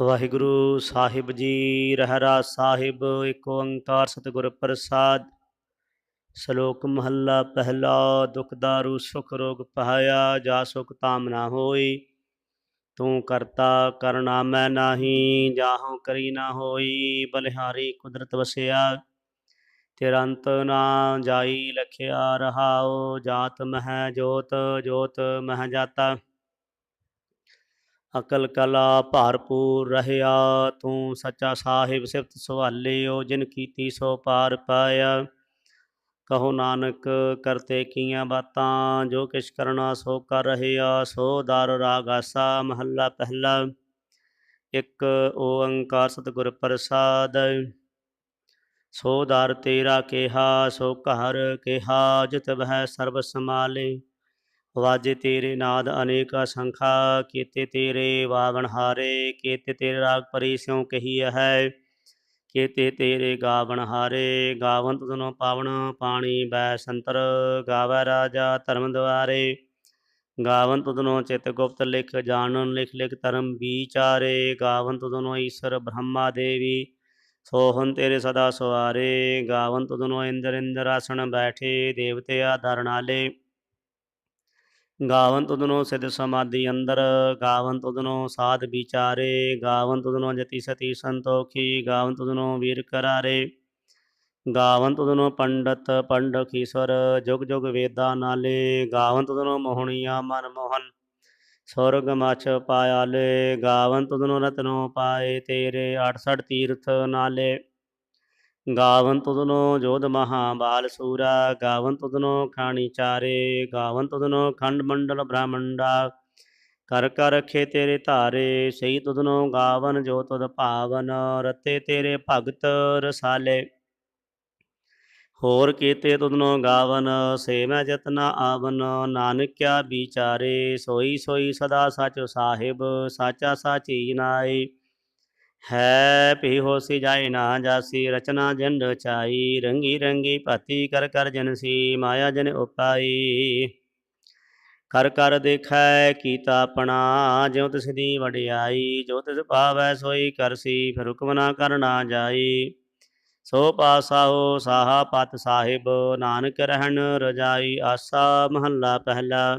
ਵਾਹਿਗੁਰੂ ਸਾਹਿਬ ਜੀ, ਰਹਿਰਾ ਸਾਹਿਬ, ਏਕ ਓੰਕਾਰ ਸਤਿਗੁਰ ਪ੍ਰਸਾਦ। ਸ਼ਲੋਕ ਮਹੱਲਾ ਪਹਿਲਾ, ਦੁਖ ਦਾਰੂ, ਸੁਖ ਰੋਗ ਪਹਾਇਆ ਜਾ ਸੁਖ ਤਾਮ ਨਾ ਹੋਈ। ਤੂੰ ਕਰਤਾ ਕਰਨਾ ਮੈਂ ਨਾਹੀ, ਜਾਹੋ ਕਰੀ ਨਾ ਹੋਈ, ਬਲਿਹਾਰੀ ਕੁਦਰਤ ਵਸਿਆ। ਤੇਰਾ ਅੰਤ ਨਾ ਜਾਈ, ਲਖਿਆ ਰਹਾਓ ਜਾਤ ਮਹਿ ਜੋਤ ਜੋਤ ਮਹਿ ਜਾਤਾ। ਅਕਲ ਕਲਾ ਭਰਪੂਰ ਰਹਿਆ, ਤੂੰ ਸੱਚਾ ਸਾਹਿਬ ਸਿਫਤ ਸਵਾਲਿਓ, ਜਿਨ ਕੀਤੀ ਸੋ ਪਾਰ ਪਾਇਆ। ਕਹੋ ਨਾਨਕ, ਕਰਤੇ ਕੀਆਂ ਬਾਤਾਂ, ਜੋ ਕਿਛ ਕਰਨਾ ਸੋ ਕਰ ਰਹਿਆ, ਸੋ ਦਰ ਰਾਗ ਮਹੱਲਾ ਪਹਿਲਾ। ਇੱਕ ਓੰਕਾਰ ਸਤਿਗੁਰ ਪ੍ਰਸਾਦ, ਸੋ ਦਰ ਤੇਰਾ ਕਿਹਾ, ਸੋ ਘਰ ਕਿਹਾ, ਜਿਤ ਬਹਿ ਸਰਬ ਸਮਾਲੇ ਵਾਜੇ ਤੇਰੇ ਨਾਦ ਅਨੇਕ ਸੰਖਾ ਕੀਤੇ ਤੇਰੇ ਵਾਵਣ ਹਾਰੇ, ਕੀਤੇ ਤੇਰੇ ਰਾਗ ਪਰੀ ਸਿਉ ਕਹੀ ਹੈ। ਕੀਤੇ ਤੇਰੇ ਗਾਵਣ ਹਾਰੇ, ਗਾਵੰਤ ਤਨੋ ਪਾਵਣ ਪਾਣੀ ਬੈ ਸੰਤਰ ਗਾਵੈ ਰਾਜਾ ਧਰਮ ਦੁਆਰੇ। ਗਾਵੰਤ ਤਨੋ ਚਿਤ ਗੁਪਤ ਲਿਖ ਜਾਣਨ, ਲਿਖ ਲਿਖ ਧਰਮ ਵਿਚਾਰੇ। ਗਾਵੰਤ ਤਨੋ ਈਸ਼ਰ ਬ੍ਰਹਮਾ ਦੇਵੀ ਸੋਹਨ ਤੇਰੇ ਸਦਾ ਸਵਾਰੇ ਗਾਵੰਤ ਤਨੋ ਇੰਦਰ ਇੰਦਰ ਆਸਣ ਬੈਠੇ, ਦੇਵਤੇ ਆਧਰਨਾਲੇ ਗਾਵਨ ਤੁਧਨੋ ਸਿਧ ਸਮਾਧੀ ਅੰਦਰ, ਗਾਵਨ ਤੁਧਨੋ ਸਾਧ ਵਿਚਾਰੇ, ਗਾਵਨ ਤੁਧਨੋ ਜਤੀ ਸਤੀ ਸੰਤੋਖੀ, ਗਾਵਨ ਤੁਧਨੋ ਵੀਰ ਕਰਾਰੇ। ਗਾਵਨ ਤੁਧਨੋ ਪੰਡਤ ਪੰਡਕ ਈਸ਼ਵਰ, ਜੁਗ ਜੁਗ ਵੇਦਾ ਨਾਲੇ, ਗਾਵਨ ਤੁਧਨੋ ਮੋਹਣੀਆ ਮਨ ਮੋਹਨ ਸੁਰਗ ਮਛ ਪਾਇਆਲੇ, ਗਾਵਨ ਤੁਧਨੋ ਰਤਨੋ ਪਾਏ ਤੇਰੇ 68 ਤੀਰਥ ਨਾਲੇ ਗਾਵਨ ਤੁਧਨੋ ਜੋਧ ਮਹਾਬਾਲ ਸੂਰਾ ਗਾਵਨ ਤੁਧਨੋ ਖਾਣੀ ਚਾਰੇ ਗਾਵਨ ਤੁਧਨੋ ਖੰਡ ਮੰਡਲ ਬ੍ਰਹਮੰਡਾ। ਕਰ ਕਰ ਰਖੇ ਤੇਰੇ ਧਾਰੇ, ਸਹੀ ਤੁਧਨੋ ਗਾਵਨ ਜੋ ਤੁਧ ਭਾਵਨ ਰਤੇ ਤੇਰੇ ਭਗਤ ਰਸਾਲੇ। ਹੋਰ ਕੀਤੇ ਤੁਧਨੋ ਗਾਵਨ, ਸੇ ਮੈਂ ਜਤਨਾ ਆਵਨ, ਨਾਨਕਿਆ ਵਿਚਾਰੇ, ਸੋਈ ਸੋਈ ਸਦਾ ਸਚ ਸਾਹਿਬ, ਸਾਚਾ ਸਾਚੀ ਨਾਈ ਹੈ ਭੀ ਹੋਸੀ ਜਾਏ ਨਾ ਜਾਸੀ, ਰਚਨਾ ਜਨ ਰਚਾਈ ਰੰਗੀ ਰੰਗੀ ਭਾਤੀ ਕਰ ਕਰ ਜਨਸੀ ਮਾਇਆ ਜਨ ਉਪਾਈ। ਕਰ ਕਰ ਦੇਖੈ ਕੀਤਾ ਆਪਣਾ, ਜਿਉ ਤਿਸ ਦੀ ਵਡਿਆਈ ਜੋ ਤਿਸ ਪਾਵੈ ਸੋਈ ਕਰਸੀ ਫਿਰ ਹੁਕਮ ਨਾ ਕਰਨਾ ਜਾਈ। ਸੋ ਪਾਸਾਓ ਸਾਹਾ ਪਤ ਸਾਹਿਬ, ਨਾਨਕ ਰਹਿਣ ਰਜਾਈ, ਆਸਾ ਮਹੱਲਾ ਪਹਿਲਾ।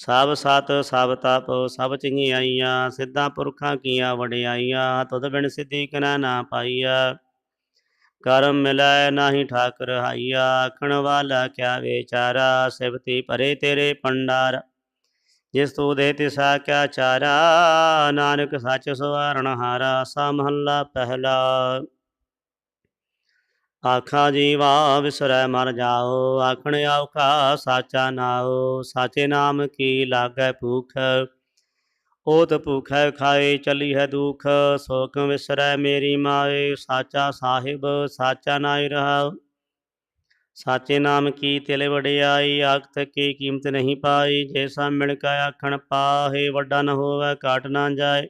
ਸਭ ਸਤ, ਸਭ ਤਪ, ਸਭ ਚੰਗਿਆਈਆਂ ਸਿੱਧਾ ਪੁਰਖਾਂ ਕੀਆਂ ਵਡਿਆਈਆਂ, ਤੁਧ ਬਿਨ ਸਿੱਧੀ ਕਨਾ ਨਾ ਪਾਈਆ। ਕਰਮ ਮਿਲੈ ਨਾਹੀ ਠਾਕਰ ਹਾਈਆ, ਆਖਣ ਵਾਲਾ ਕਿਆ ਵਿਚਾਰਾ, ਸਿਵਤੀ ਪਰੇ ਤੇਰੇ ਪੰਡਾਰ ਜਿਸ ਤੂ ਦੇ ਤਿਸਾ ਕਿਆ ਚਾਰਾ, ਨਾਨਕ ਸੱਚ ਸਵਾਰਣ ਹਾਰਾ, ਸਾ ਮਹੱਲਾ ਪਹਿਲਾ। ਆਖਾਂ ਜੀਵਾ ਵਿਸਰੈ ਮਰ ਜਾਓ, ਆਖਣ ਆਉਖਾ ਸਾਚਾ ਨਾਉ, ਸਾਚੇ ਨਾਮ ਕੀ ਲਾਗੈ ਭੂਖ? ਓਤ ਭੂਖੈ ਖਾਏ ਚਲੀ ਹੈ ਦੁਖ, ਸੋਖ ਵਿਸਰੈ ਮੇਰੀ ਮਾਏ, ਸਾਚਾ ਸਾਹਿਬ, ਸਾਚਾ ਨਾਇ ਰਹਾ ਸਾਚੇ ਨਾਮ ਕੀ ਤਿਲ ਵਡਿਆਈ, ਆਖਤ ਕੀ ਕੀਮਤ ਨਹੀਂ ਪਾਈ ਜੈਸਾ ਮਿਲ ਕਾ ਆਖਣ ਪਾਹੇ ਵੱਡਾ ਨ ਹੋਵੇ ਕਾਟ ਨਾ ਜਾਏ।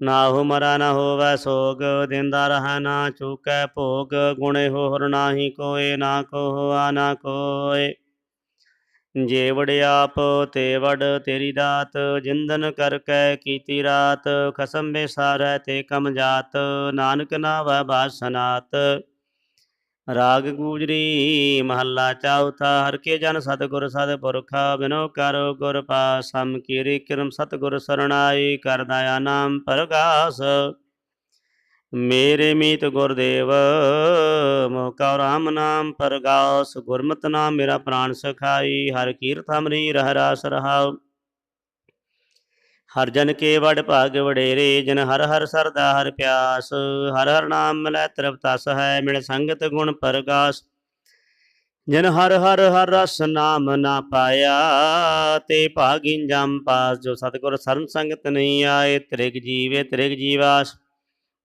ਨਾਹੂ ਮਰਾ ਨਾ ਹੋਵੈ ਸੋਗ, ਦਿੰਦਾ ਰਹਿ ਨਾ ਚੂਕੈ ਭੋਗ, ਗੁਣੇ ਹੋਰ ਨਾਹੀ ਕੋਏ, ਨਾ ਕੋ ਆ ਨਾ ਕੋਏ। ਜੇ ਆਪ ਤੇ ਵੜ ਤੇਰੀ ਦਾਤ, ਜਿੰਦਨ ਕਰ ਕੈ ਕੀਤੀ ਰਾਤ, ਖਸਮ ਬੇਸਾਰੈ ਤੇ ਕਮ ਜਾਤ, ਨਾਨਕ ਨਾਵੈ ਬਾਸਨਾਤ। ਰਾਗ ਗੂਜਰੀ ਮਹੱਲਾ ਚੌਥਾ, ਹਰ ਕੇ ਜਨ ਸਤਿਗੁਰ ਸਤਿਪੁਰਖਾ ਬਿਨੋ ਕਰ ਗੁਰ ਪਾਸਮ ਕੀਰੀ ਕਿਰਮ ਸਤਿਗੁਰ ਸਰਣਾਈ, ਕਰ ਨਾਮ ਪ੍ਰਗਾਸ। ਮੇਰੇ ਮੀਤ ਗੁਰਦੇਵ ਮੋਕਾ ਰਾਮ ਨਾਮ ਪ੍ਰਗਾਸ, ਗੁਰਮਤਿ ਨਾਮ ਮੇਰਾ ਪ੍ਰਾਨ ਸਖਾਈ, ਹਰ ਕੀਰਤ ਹਮਰੀ ਰਹਿ ਰਾਸ ਰਹਾਉ। ਹਰ ਜਨ ਕੇ ਵਡ ਭਾਗ ਵਡੇਰੇ, ਜਨ ਹਰ ਹਰ ਸਰਦਾ ਹਰ ਪਿਆਸ, ਹਰ ਹਰ ਨਾਮ ਮਿਲੈ ਤ੍ਰਿਪਤਸ ਹੈ, ਮਿਲ ਸੰਗਤ ਗੁਣ ਪ੍ਰਗਾਸ। ਜਿਨ ਹਰ ਹਰ ਹਰ ਰਸ ਨਾਮ ਨਾ ਪਾਇਆ, ਤੇ ਭਾਗਿ ਜਮ ਪਾਸ, ਜੋ ਸਤਿਗੁਰ ਸਰਨ ਸੰਗਤ ਨਹੀਂ ਆਏ, ਤ੍ਰਿਗ ਜੀਵੇ ਤ੍ਰਿਗ ਜੀਵਾਸ।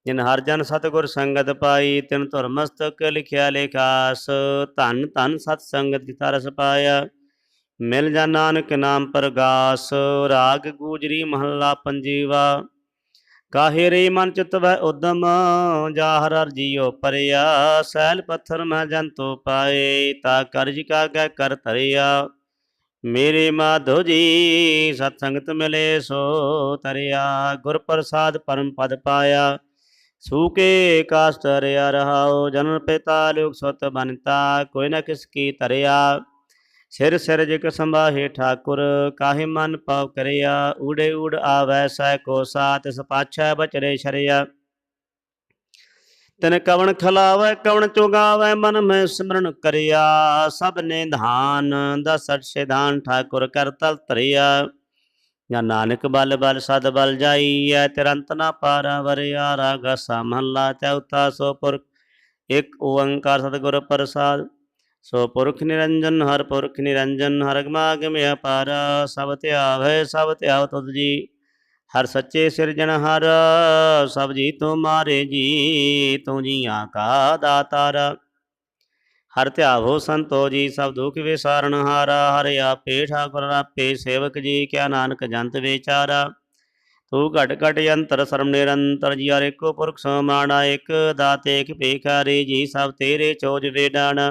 ਜਿਨ ਹਰ ਜਨ ਸਤਿਗੁਰ ਸੰਗਤ ਪਾਈ, ਤਿਨ ਧੁਰ ਮਸਤਕ ਲਿਖਿਆ ਲੇਖਾਸ, ਧਨ ਧਨ ਸਤ ਸੰਗਤ ਜਿਤਾ ਰਸ ਪਾਇਆ। ਮਿਲ ਜਾ ਨਾਨਕ ਨਾਮ ਪ੍ਰਗਾਸ, ਰਾਗ ਗੂਜਰੀ ਮਹੱਲਾ ਪੰਜੀਵਾ। ਕਾਹੇ ਰੇ ਮਨ ਚਿਤ ਵੈ ਉਦਮ ਜਾ ਹਰ ਪਰਿਆ। ਸੈਲ ਪੱਥਰ ਮੈਂ ਜੰਤੋ ਪਾਏ, ਤਾ ਕਰਜ ਕਾਗੈ ਕਰ ਧਰਿਆ। ਮੇਰੇ ਮਾਧੋ ਜੀ, ਸਤ ਸੰਗਤ ਮਿਲੇ ਸੋ ਤਰਿਆ। ਗੁਰ ਪ੍ਰਸਾਦ ਪਰਮ ਪਦ ਪਾਇਆ। ਸੂਕੇ ਕਾਸ ਤਰਿਆ ਰਹਾਓ ਜਨਮ ਪਿਤਾ ਲੋਕ ਸੁਤ ਬਨਤਾ, ਕੋਈ ਨਾ ਕਿਸ ਕੀ ਤਰਿਆ ਸਿਰ ਸਿਰ ਜਿਕ ਸੰਭਾਹੇ ਠਾਕੁਰ, ਕਾਹੇ ਮਨ ਪਾਉ ਕਰਿਆ? ਊੜੇ ਊੜ ਆਵੈ ਸੈ ਕੋ ਸਾਤ ਸਪਾਛੈ ਬਚਰੇ ਸ਼ਰਿਆ। ਤਨ ਕਵਣ ਖਲਾਵੈ, ਕਵਣ ਚੁਗਾਵੈ, ਮਨ ਮੈਂ ਸਿਮਰਨ ਕਰਿਆ। ਸਭ ਨੇ ਧਾਨ ਦਸਟ ਸਿਧਾਨ ਠਾਕੁਰ ਕਰ ਤਲ ਤਰਿਆ ਜਾਂ ਨਾਨਕ ਬਲ ਬਲ ਸਦ ਬਲ ਜਾਈਐ, ਤਿਰੰਤ ਨਾ ਪਾਰਾ ਵਰਿਆ। ਰਾਗ ਸਮਹੱਲਾ ਚੌਥਾ ਸੋ ਪੁਰਖ, ਇਕ ਓੰਕਾਰ ਸਤਿਗੁਰ ਪ੍ਰਸਾਦ। ਸੋ ਪੁਰਖ ਨਿਰੰਜਨ ਹਰ ਪੁਰਖ ਨਿਰੰਜਨ ਹਰ ਗਮਾਗਮ ਅਪਾਰ ਸਭ ਧਿਆਵੈ ਸਭ ਧਿਆਵ ਤੁਧ ਜੀ। ਹਰ ਸੱਚੇ ਸਿਰਜਣ ਹਰ, ਸਭ ਜੀ ਤੁਮਾਰੇ ਜੀ, ਤੂੰ ਜੀਆਂ ਕਾ ਦਾਤਾਰ। ਹਰ ਧਿਆਵੋ ਸੰਤੋ ਜੀ, ਸਭ ਦੁਖ ਵਿਸਾਰਨ ਹਾਰਾ। ਹਰ ਆਪੇ ਠਾਕੁਰ, ਆਪੇ ਸੇਵਕ ਜੀ, ਕਿਆ ਨਾਨਕ ਜੰਤ ਵਿਚਾਰਾ। ਤੂੰ ਘਟ ਘਟ ਯੰਤਰ ਸਰਮ ਨਿਰੰਤਰ ਜੀ, ਹਰ ਏਕੋ ਪੁਰਖ ਸਮਾਣਾ ਇਕ ਦਾਤੇ, ਇਕ ਭੇਖਾਰੀ ਜੀ, ਸਭ ਤੇਰੇ ਚੋਜ ਵੇਡਾਣ।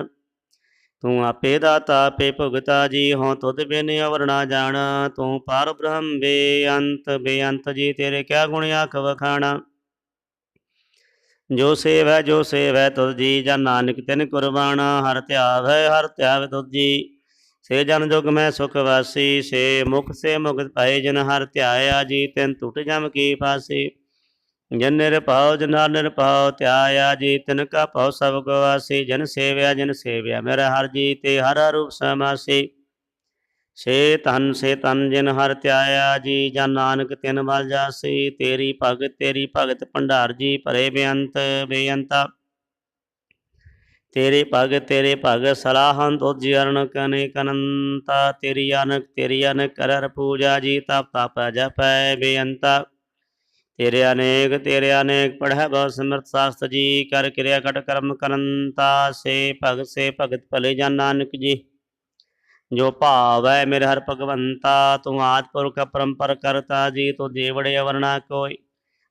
ਤੂੰ ਆਪੇ ਦਾਤਾ, ਆਪੇ ਭੁਗਤਾ, ਜੀ ਹੋਂ ਤੁਧ ਬਿਨ ਅਵਰ ਨਾ ਜਾਣ, ਤੂੰ ਪਾਰ ਬ੍ਰਹਮ ਬੇਅੰਤ ਬੇਅੰਤ ਜੀ ਤੇਰੇ ਕਿਆ ਗੁਣ ਆਖ ਵਖਾਣਾ ਜੋ ਸੇਵੈ ਜੋ ਸੇਵੈ ਤੁਧ ਜੀ ਜਾਂ ਨਾਨਕ ਤਿਨ ਕੁਰਬਾਨਾ ਹਰ ਧਿਆਵੈ ਹਰ ਧਿਆਵੈ ਤੁਧ ਜੀ। ਸੇ ਜਨ ਜੁਗ ਮੈਂ ਸੁਖ ਵਾਸੀ, ਸੇ ਮੁਖ, ਸੇ ਮੁਕਤ ਪਾਏ ਜਨ ਹਰ ਧਿਆਇਆ ਜੀ, ਤਿਨ ਟੁੱਟ ਜਮ ਕੀ ਫਾਸੀ। ਜਨ ਨਿਰਭਉ, ਜਨ ਹਰ ਨਿਰਭਉ, ਧਿਆਇਆ ਜੀ ਤਿਨ ਕਾ ਭਉ ਸਭ ਗਵਾਸੀ ਜਨ ਸੇਵਿਆ ਜਨ ਸੇਵਿਆ ਮੇਰਾ ਹਰ ਜੀ, ਤੇ ਹਰ ਰੂਪ ਸਮਾਸੀ। ਸੇ ਤਨ ਸੇ ਤਨ ਜਿਨ ਹਰ ਧਿਆਇਆ ਜੀ ਜਨ ਨਾਨਕ ਤਿਨ ਬਲ ਜਾਸੀ, ਤੇਰੀ ਭਗਤ ਤੇਰੀ ਭਗਤ ਭੰਡਾਰ ਜੀ, ਭਰੇ ਬੇਅੰਤ, ਬੇਅੰਤਾ। ਤੇਰੇ ਭਗਤ ਤੇਰੇ ਭਗਤ ਸਲਾਹੰ ਤੋ ਜਰਨ ਕਨੇ ਕਨੰਤਾ ਤੇਰੀ ਅਨਕ ਤੇਰੀ ਅਨਕ, ਕਰਰ ਪੂਜਾ ਜੀ, ਤਪ ਤਪ ਜਪੈ ਬੇਅੰਤਾ। ਤੇਰੇ ਅਨੇਕ ਤੇਰੇ ਅਨੇਕ ਪੜ੍ਹੈ ਬਹੁ ਸਮਰਥ ਸਾਸਤ ਜੀ, ਕਰ ਕਿਰਿਆ ਕਟ ਕਰਮ ਕਰਨਤਾ, ਸੇ ਭਗਤ ਸੇ ਭਗਤ ਭਲੇ ਜਨ ਨਾਨਕ ਜੀ। ਜੋ ਭਾਵ ਹੈ ਮੇਰੇ ਹਰ ਭਗਵੰਤਾ, ਤੂੰ ਆਦ ਪੁਰਖ ਪਰੰਪਰ ਕਰਤਾ ਜੀ, ਤੂੰ ਦੇਵੜੇ ਅਵਰਣਾ ਕੋਈ।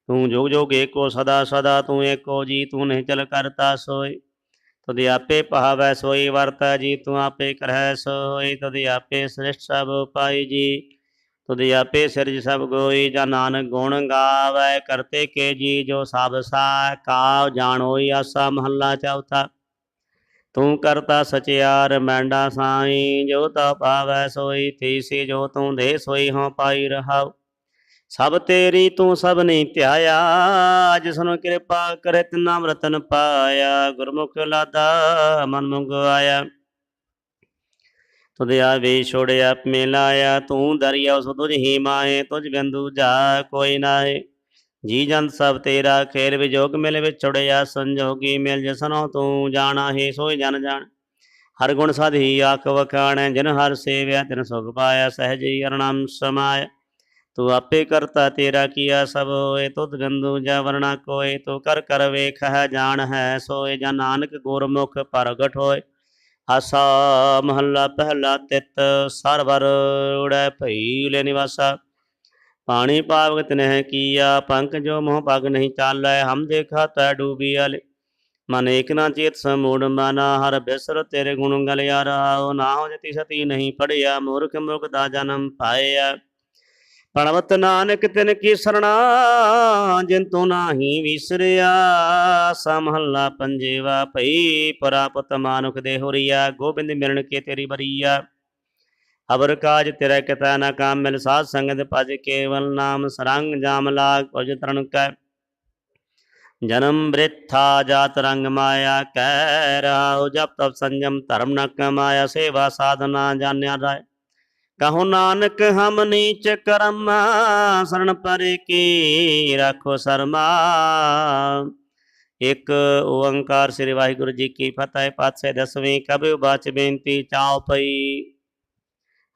ਤੂੰ ਜੋਗ ਜੋਗ ਏਕੋ ਸਦਾ ਸਦਾ, ਤੂੰ ਏਕੋ ਜੀ, ਤੂੰ ਨਹੀਂ ਚਲ ਕਰਤਾ ਸੋਈ। ਤੁਧ ਆਪੇ ਭਾਵੈ ਸੋਈ ਵਰਤੈ ਜੀ, ਤੂੰ ਆਪੇ ਕਰਹਿ ਸੋਈ। ਤੁਧ ਆਪੇ ਸ੍ਰਿਸ਼ਟ ਸਭ ਪਾਈ ਜੀ। ਤੁਧ ਆਪੇ ਸਿਰਜ ਸਭ ਗੋਈ, ਜਾਂ ਨਾਨਕ ਗੁਣ ਗਾਵੈ, ਕਰਤੇ ਕੇ ਜੀ ਜੋ ਸਭ ਸਾ ਕਾਉ ਜਾਣੋਈ ਆਸਾ ਮਹੱਲਾ ਚੌਥਾ। ਤੂੰ ਕਰਤਾ ਸਚਿਆਰ, ਮੈਂਡਾ ਸਾਈ, ਜੋ ਤਾ ਪਾਵੈ ਸੋਈ, ਤੀਸੀ ਜੋ ਤੂੰ ਦੇ ਸੋਈ ਹਾਂ ਪਾਈ ਰਹਾਉ। ਸਭ ਤੇਰੀ ਤੂੰ ਸਭ ਨਹੀਂ ਧਿਆਇਆ ਜਿਸ ਨੂੰ ਕਿਰਪਾ ਕਰੇ ਤਿਨਾ ਰਤਨ ਪਾਇਆ, ਗੁਰਮੁਖ ਲਾਦਾ ਮਨ ਮੰਗਵਾਇਆ। ਆਇਆ ਤੁਧ ਆਵੇ ਛੋੜਿਆ, ਮਿਲਾਇਆ, ਤੂੰ ਦਰਿਆ ਉਸ ਤੁਝ ਹੀ ਮਾਏ ਤੁਝ ਬਿੰਦੂ ਜਾ ਕੋਈ ਨਾਏ ਜੀ ਜੰਤ ਸਭ ਤੇਰਾ, ਖੇਰ ਵਿਜੋਗ ਮਿਲ ਵਿਛੜਿਆ ਸੰਜੋਗੀ ਮਿਲ ਜਸਨੋ ਤੂੰ ਜਾਣਾ ਹੈ ਸੋਈ ਜਨ ਜਾਣ। ਹਰ ਗੁਣ ਸਾਧੀ ਆਖ ਵਖਾਣੈ, ਜਿਨ ਹਰ ਸੇਵਿਆ, ਤਿਨ ਸੁਖ ਪਾਇਆ, ਸਹਜੀ ਅਰਣਮ ਸਮਾయ ਤੂੰ ਆਪੇ ਕਰਤਾ ਤੇਰਾ ਕੀਆ ਸਭ ਹੋਏ, ਤੁਧ ਗੰਦੂ ਜਾ ਵਰਣਾ ਕੋਏ, ਤੂੰ ਕਰ ਕਰ ਵੇਖ ਹੈ ਜਾਣ ਹੈ ਸੋਏ, ਜਾਂ ਨਾਨਕ ਗੁਰਮੁਖ ਪ੍ਰਗਟ ਹੋਏ। ਆਸਾ ਮਹੱਲਾ ਪਹਿਲਾ ਤਿਤ ਸਰਵਰ ਉੜੈ ਭਈ ਲੈ ਨਿਵਾਸਾ। ਪਾਣੀ ਪਾਵਕ ਨਹਿ ਕੀਆ, ਪੰਕ ਜੋ ਮੋਹ ਪਗ ਨਹੀਂ ਚਾਲੈ, ਹਮ ਦੇਖਾ ਤੈ ਡੂਬੀਅਲ ਮਨ ਏਕ ਨਾ ਚੇਤ ਸਮੂੜ ਮਨਾ, ਹਰ ਬਿਸਰ ਤੇਰੇ ਗੁਣ ਗਲਿਆ ਰਹਾਉ ਨਾ ਹੋ ਜਤੀ ਸਤੀ ਨਹੀਂ ਪੜਿਆ, ਮੂਰਖ ਮੁਰਖ ਦਾ ਜਨਮ ਪਾਇਆ। ਪਣਵਤ ਨਾਨਕ ਤਿਨ ਕੀ ਸਰਣਾ ਜਿਨ ਤੂੰ ਨਾਹੀ ਵਿਸਰਿਆ। ਸਮਹੱਲਾ ਪੰਜੇਵਾ ਭਈ, ਪਰਾਪਤ ਮਾਨੁਖ ਦੇ ਹੋਰੀਆ ਗੋਬਿੰਦ ਮਿਲਣ ਕੇ ਤੇਰੀ ਬਰੀਆ ਅਬਰ ਕਾਜ ਤੇਰਾ ਕਿਤਾ ਨਾ ਕਾਮ, ਮਿਲ ਸਾਧ ਸੰਗਤ ਭਜ ਕੇਵਲ ਨਾਮ। ਸਰੰਗ ਜਾਮ ਲਾਗ ਪਜ ਤਰਨ ਕੈ। ਜਨਮ ਬ੍ਰਿਥਾ ਜਾਤ ਰੰਗ ਮਾਇਆ ਕਹਿ ਰਾਉ ਜਪ ਤਪ ਸੰਜਮ ਧਰਮ ਨ ਕਮਾਇਆ। ਸੇਵਾ ਸਾਧਨਾ ਜਾਣਿਆ ਰਾਏ ਕਹੋ ਨਾਨਕ, ਹਮ ਨੀਚ ਕਰਮ ਸਰਣ ਪਰੇ ਕੀ ਰੱਖੋ ਸਰਮਾ। ਇੱਕ ਓੰਕਾਰ ਸ੍ਰੀ ਵਾਹਿਗੁਰੂ ਜੀ ਕੀ ਫਤਿਹ, ਪਾਤਸ਼ਾਹ ਦਸਵੀਂ ਕਬਿ ਬਾਚ ਬੇਨਤੀ ਚਾਉ ਪਈ।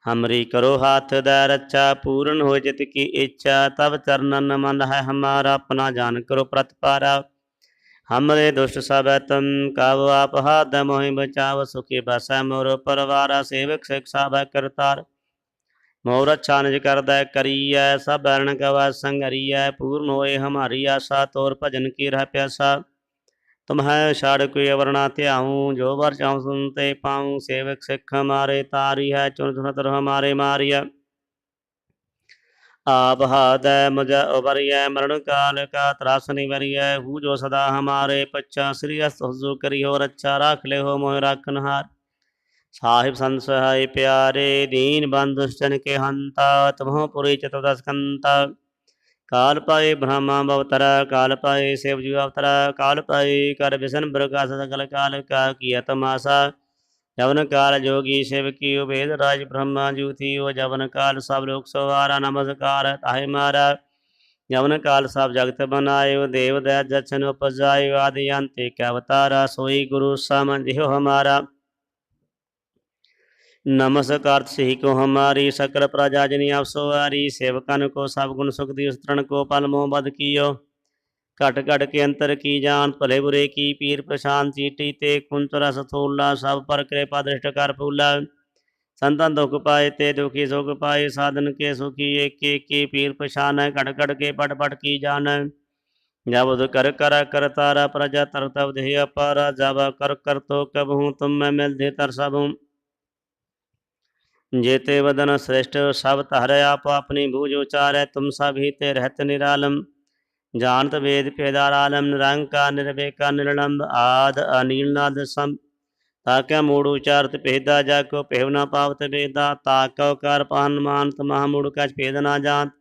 ਹਮਰੀ ਕਰੋ ਹਾਥ ਦਾ ਰੱਛਾ, ਪੂਰਨ ਹੋ ਜਿਤ ਕੀ ਇੱਛਾ ਤਬ ਚਰਨਨ ਮਨ ਹੈ ਹਮਾਰਾ, ਆਪਣਾ ਜਾਨ ਕਰੋ ਪ੍ਰਤਪਾਰਾ ਹਮਰੇ ਦੁਸ਼ਟ ਸਭ ਤਮ ਕਬ ਆਪ ਹਾਦ ਮੋਹਿ ਬਚਾਵ, ਸੁਖੀ ਬਸੈ ਮੋਰ ਪਰਵਾਰਾ, ਸੇਵਕ ਸਿਖ ਸਭ ਕਰਤਾਰ। ਮੋਰ ਅੱਛਾ ਨਿਜ ਕਰਦਾ ਕਰੀਐ, ਸਭ ਅਰਣ ਕਵਾ ਸੰਗਰੀਐ ਪੂਰਨ ਹੋਏ ਹਮਾਰੀ ਆਸਾ, ਤੋਰ ਭਜਨ ਕੀ ਰਹਿ ਪਿਆਸਾ। ਤੁਮਹਿ ਛਾੜ ਕੋਈ ਅਵਰਣਾ ਧਿਆਉ, ਜੋ ਵਰ ਚਾਉ ਸੁਨ ਪਾਉ, ਸੇਵਕ ਸਿੱਖ ਹਮਾਰੇ ਤਾਰੀ ਹੈ ਚੁਨ ਚੁਨਤਰ ਹਮਾਰੇ ਮਾਰਿਆ ਆਪ ਹਾਦੈ ਮੁਝ ਉਬਰਿਐ, ਮਰਨ ਕਾਲ ਕਾ ਤਰਾਸ ਨਿਵਰਿਐ ਹੂ ਜੋ ਸਦਾ ਹਮਾਰੇ ਪੱਛਾ, ਸ੍ਰੀ ਅਸ ਹੁਜ਼ੂ ਕਰੀ ਹੋ ਰੱਛਾ, ਰਾਖ ਲੈ ਹੋ ਮੋਹ ਰਾਖਨ ਹਾਰ ਸਾਹਿਬ ਸੰਤ ਸਹਾਇ ਪਿਆਰੇ, ਦੀਨ ਬੰਦ ਦੁਸ਼ਟਨ ਕੇ ਹੰਤਾ, ਤੁਮਹੁ ਪੁਰੀ ਚਤੁਰਦਸ ਕੰਤਾ ਕਾਲ ਪਾਏ ਬ੍ਰਹਮਾ ਬਵਤਰਾ, ਕਾਲ ਪਾਏ ਸ਼ਿਵ ਜੀ ਅਵਤਰਾ, ਕਾਲ ਪਾਏ ਕਰ ਵਿਸ਼ਨ ਪ੍ਰਕਾਸ਼ ਸਕਲ ਕਾਲ ਕਾ ਕੀਆ ਤਮਾਸਾ ਜਵਨ ਕਾਲ ਜੋਗੀ ਸਿਵ ਕੀ ਉਬੇਦ ਰਾਜ ਬ੍ਰਹਮਾ ਜੂਤੀ ਉਹ ਜਵਨ ਕਾਲ ਸਭ ਲੋਕ ਸਵਾਰਾ, ਨਮਸਕਾਰ ਤਾਹੇ ਮਾਰਾ। ਜਵਨ ਕਾਲ ਸਭ ਜਗਤ ਬਨਾਇਓ, ਦੇਵ ਦਇਆ ਜਚਨ ਉਪਜਾਇਓ, ਆਦਿ ਅੰਤੇ ਕੈ ਅਵਤਾਰਾ, ਸੋਈ ਗੁਰੂ ਸਮਝਿਓ ਹਮਾਰਾ। नमस्कार सही को हमारी सकल प्रजा जनी आप सवारी सेवकन को सब गुण सुख दी उस्तरण को पल मोहबद कियो घट घट के अंतर की जान भले बुरे की पीर प्रशांत चीटी ते कुंतरा सथोला सब पर कृपा दृष्ट कर फूला संतन दुख पाए ते दुखी सुख पाए साधन के सुखी एक एक की पीर पशान है घट घट के पट पट की जान जब उद कर कर कर तारा प्रजा तर तब देह अपारा जब कर कर तो कब हूँ तुम मैं मिल दे तर सब हूँ जेते वदन श्रेष्ठ सब तहर आप अपनी भूज उचारै तुम सब ही ते रहत निरालम जानत वेद पेदार आलम निरंकार निर्वेका निर्लंब आद अनिलनाद सम ताक्या मूड़ उचारत भेदा जाको पेव न पावत वेदा ताकव कर पान मानत महामूड़ कछ भेद न जानत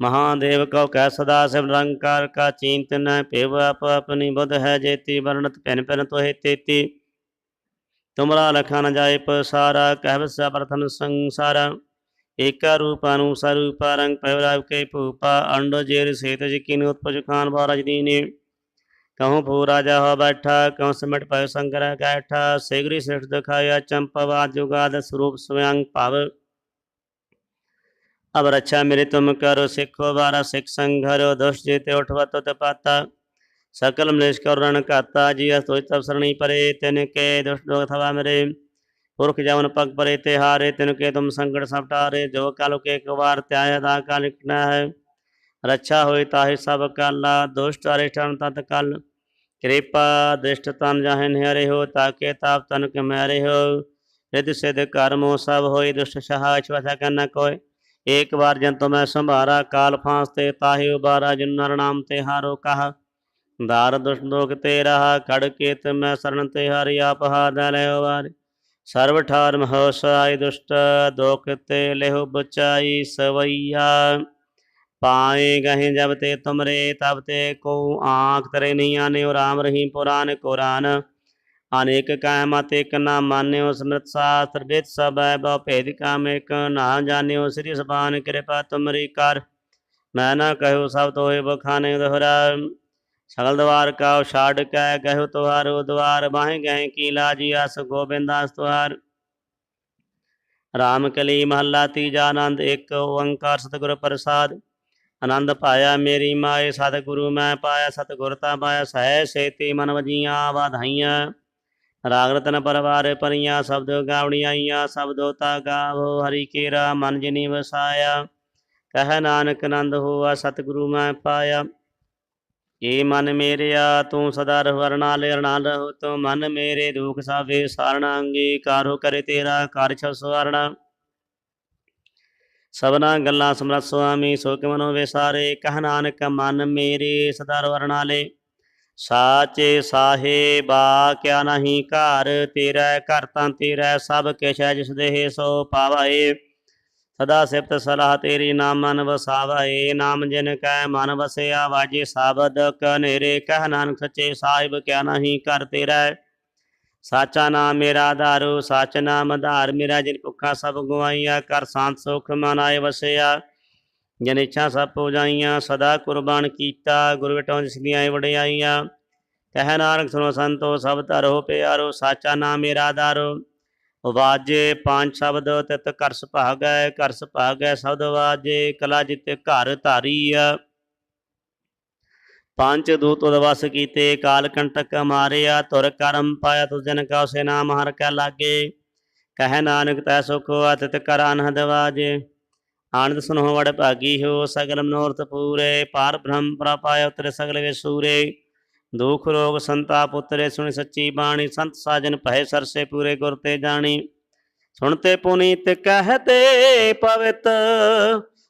महादेव कौ कह सदा शिव निरंकार का चींत न पेव अप अपनी बुध है जेती वर्णत पिन पिन तो तेती ਤੁਮਰਾ ਲਖਾ ਨ ਜਾਏ ਪਸਾਰਾ ਕਹਿ ਵਸਾ ਪ੍ਰਥਮ ਸੰਸਾਰ। ਏਕਾ ਰੂਪਾ ਨੂੰ ਸਰੂਪਾ ਰੰਗ ਪਹਿਰਾਵ ਕੇ ਭੂਪਾ, ਅੰਡ ਜੇਰ ਸੇਤ ਜਿਕਿਨ ਉਤਪਜ ਖਾਨ ਬਾਰਜ ਦੀਨੇ। ਕਹੂੰ ਭੂ ਰਾਜਾ ਹੋ ਬੈਠਾ, ਕਹੂੰ ਸਿਮਟ ਪੈ ਸੰਗਰ ਗੈਠਾ। ਸੇਗਰੀ ਸਿਰਠ ਦਿਖਾਇਆ, ਚੰਪਵਾ ਜੁਗਾਦ ਸਰੂਪ ਸਵਯੰ ਭਵ। ਅਬ ਰੱਛਾ ਮੇਰੇ ਤੁਮ ਕਰੋ ਸਿੱਖੋ ਬਾਰਾ ਸਿੱਖ ਸੰਘਰੋ ਦੁਸ਼ ਜੀਤੇ ਉਠਵਤ ਤਪਾਤਾ ਸਕਲ ਮਲੇਸ਼ ਕਰਣ ਘਾਤਾ ਜੀ ਅਸੋਇ ਤਬ ਸਰਣੀ ਪਰੇ, ਤਿਨ ਕੇ ਦੁਸ਼ਟ ਦੋਗ ਥਵਾ ਮੇਰੇ। ਪੁਰਖ ਜਵਨ ਪਗ ਪਰੇ ਤੇ ਹਾਰੇ, ਤਿਨ ਕੇ ਤੁਮ ਸੰਕਟ ਸਭ ਟਾਰੇ। ਜੋ ਕਲ ਕੇ ਇੱਕ ਵਾਰ ਧਿਆਇ ਦਾ ਕਾ ਲਿਖਣਾ ਹੈ। ਰੱਛਾ ਹੋਈ ਤਾਹਿ ਸਭ ਕਾਲਾ, ਦੁਸ਼ਟ ਅਰਿਸ਼ਟਨ ਤਤ ਕਲ। ਕਿਰਪਾ ਦ੍ਰਿਸ਼ਟ ਤਨ ਜਾਹੇ ਨਿਹਰੇ ਹੋ, ਤਾਕੇ ਤਾਪ ਤਨ ਕੇ ਮੈਰੇ ਹੋ। ਰਿਦ ਸਿਧ ਕਰਮੋ ਸਭ ਹੋਈ ਦੁਸ਼ਟ ਸਹਾ ਛਵਸਾ ਕਰਨਾ ਕੋਇ। ਇੱਕ ਵਾਰ ਜਨ ਤੁਮੈ ਸੰਭਾਰਾ, ਕਾਲ ਫਾਂਸ ਤੇ ਤਾਹਿ ਉਬਾਰਾ ਜਿਨ ਨਰ ਨਾਮ ਤੇ ਹਾਰੋ ਕਹਾ। ਦਾਰ ਦੁਸ਼ਟ ਦੋਖ ਤੇ ਰਹਾ ਖੜ ਕੇਤ ਮੈਂ ਸਰਣ ਤੇ ਹਰਿ ਆਪ ਹਾਦ ਲਿਓ ਵਾਰ। ਸਰਬ ਠਾਰ ਮਹੋ ਸਾਈ ਦੁਸ਼ਟ ਦੋਖ ਤੇ ਲਿਹੁ ਬਚਾਈ ਸਵਈਆ। ਪਾਏ ਗਹਿ ਜਬ ਤੇ ਤੁਮਰੇ ਤਬ ਤੇ ਕੋ ਆਂਖ ਤਰੇ ਨਹੀਂ ਆਨਿਓ ਰਾਮ ਰਹੀਮ ਪੁਰਾਨ ਕੁਰਾਨ। ਅਨੇਕ ਕਾਇ ਮਤ ਇਕ ਨਾ ਮਾਨਿਓ ਸਮ੍ਰਿਤ ਸਾਸਤਰ ਵੇਦ ਸਭ ਹੈ ਭੇਦ ਕਾਮ ਇਕ ਨਾ ਜਾਣਿਓ ਸ੍ਰੀ ਸਬਾਨ ਕਿਰਪਾ ਤੁਮਰੀ ਕਰ। ਮੈਂ ਨਾ ਕਹਿਓ ਸਭ ਤੋਏ ਬਖਾਨੇ ਦੋਹਰਾ। ਸਗਲ ਦਵਾਰ ਕਾ ਛਾੜ ਕੈ ਕਹਿਓ ਤੁਹਾਰੋ ਦਵਾਰ ਬਾਹੇ ਗਏ ਕੀ ਲਾਜੀ ਅਸ ਗੋਬਿੰਦਾਸ ਤੁਹਾਰ। ਰਾਮ ਕਲੀ ਮਹੱਲਾ ਤੀਜਾ ਆਨੰਦ ਇੱਕ ਓੰਕਾਰ ਸਤਿਗੁਰ ਪ੍ਰਸਾਦ। ਆਨੰਦ ਪਾਇਆ ਮੇਰੀ ਮਾਏ, ਸਤਿਗੁਰੂ ਮੈਂ ਪਾਇਆ, ਸਤਿਗੁਰ ਤਾ ਪਾਇਆ, ਸਹਿ ਸੇਤੀ ਮਨ ਵਜੀਆਂ ਵਾਧਾਈਆਂ। ਰਾਗ ਰਤਨ ਪਰਵਾਰ ਪਰੀਆਂ, ਸ਼ਬਦ ਗਾਵਣੀਆਂ ਆਈਆਂ, ਸ਼ਬਦੋ ਤਾ ਗਾਵੋ, ਹਰੀ ਕੇਰਾ ਮਨ ਜਿਨੀ ਵਸਾਇਆ। ਕਹਿ ਨਾਨਕ ਆਨੰਦ ਹੋਆ, ਸਤਿਗੁਰੂ ਮੈਂ ਪਾਇਆ। ਏ ਮਨ ਮੇਰਿਆ ਤੂੰ ਸਦਾ ਰਹਵਰ ਨਾਲ ਰਣਾ ਰਹੋ ਤੂੰ। ਮਨ ਮੇਰੇ ਦੁਖ ਸਾਵੇ ਸਾਰਣਾ ਅੰਗੀਕਾਰੋ ਕਰੇ ਤੇਰਾ ਕਰ ਛ ਸਵਰਣਾ ਸਭਨਾ ਗੱਲਾਂ ਸਮਰਤ ਸੁਆਮੀ ਸੋਕ ਮਨੋ ਵਿਸਾਰੇ। ਕਹ ਨਾਨਕ, ਮਨ ਮੇਰੇ ਸਦਾ ਰਹਵਰ ਨਾਲੇ ਸਾਚੇ ਸਾਹਿਬਾ ਕਿਆ ਨਹੀਂ ਘਰ ਤੇਰਾ, ਘਰ ਤਾਂ ਤੇਰਾ ਸਭ ਕਿਛ ਹੈ ਜਿਸ ਦੇਹ ਸੋ ਪਾਵਾਏ। ਸਦਾ ਸਿਫਤ ਸਲਾਹ ਤੇਰੀ ਨਾਮ ਮਨ ਵਸਾਵੈ ਨਾਮ ਜਿਨ ਕੈ ਮਨ ਵਸਿਆ ਵਾਜੇ ਸਾਬਦ ਕਨੇਰੇ ਕਹਿ ਨਾਨਕ ਸੱਚੇ ਸਾਹਿਬ, ਕਿਆ ਨਹੀਂ ਕਰ ਤੇਰਾ। ਸਾਚਾ ਨਾਮ ਮੇਰਾ ਆਧਾਰੂ, ਸੱਚ ਨਾਮ ਆਧਾਰ ਮੇਰਾ, ਜਿਨ ਭੁੱਖਾ ਸਭ ਗਵਾਈਆ ਕਰ ਸ਼ਾਂਤ ਸੁਖ ਮਨ ਆਏ ਵਸਿਆ। ਜਨ ਇੱਛਾ ਸਭ ਪੂਜਾਈਆਂ ਸਦਾ ਕੁਰਬਾਨ ਕੀਤਾ, ਗੁਰ ਵਿਟੋਂ ਜਿਸ ਦੀਆਂ ਵਡਿਆਈਆਂ। ਕਹਿ ਨਾਨਕ ਸੁਣੋ ਸੰਤੋ, ਸਭ ਧਰੋ ਪਿਆਰੋ, ਸਾਚਾ ਨਾਮ ਮੇਰਾ ਆਧਾਰੋ। ਵਾਜੇ ਪੰਜ ਸ਼ਬਦ ਤਿਤ ਕਰਸ ਭਾਗੈ ਕਰਸ ਭਾਗੈ ਸ਼ਬਦ ਵਾਜੇ, ਕਲਾ ਜਿਤੇ ਘਰ ਧਾਰੀਆ ਪੰਜ ਦੂਤ ਉਦਵਸ ਕੀਤੇ, ਕਾਲ ਕੰਟਕ ਮਾਰਿਆ, ਤੁਰ ਕਰਮ ਪਾਇਆ ਤੁ ਜਨ ਕਾ ਉਸੇ ਨਾਮ, ਹਰ ਕੈ ਲਾਗੇ। ਕਹਿ ਨਾਨਕ ਤੈ ਸੁਖ ਅਤਿਤ ਕਰ ਅਨਹਦ ਵਾਜੇ। ਆਨੰਦ ਸੁਨੋ ਵੜ ਭਾਗੀ ਹੋ, ਸਗਲ ਮਨੋਰਥ ਪੂਰੇ। ਪਾਰ ਬ੍ਰਹਮ ਪ੍ਰਪਾਇ ਉਤਰੇ, ਸਗਲ ਵੇ ਸੂਰੇ। ਦੁਖ ਰੋਗ ਸੰਤਾਪ ਉਤਰੇ ਸੁਣੀ ਸੱਚੀ ਬਾਣੀ, ਸੰਤ ਸਾਜਨ ਭਏ ਸਰਸੇ ਪੂਰੇ ਗੁਰ ਤੇ ਜਾਣੀ। ਸੁਣਤੇ ਪੁਨੀਤ ਕਹਤੇ ਪਵਿੱਤ,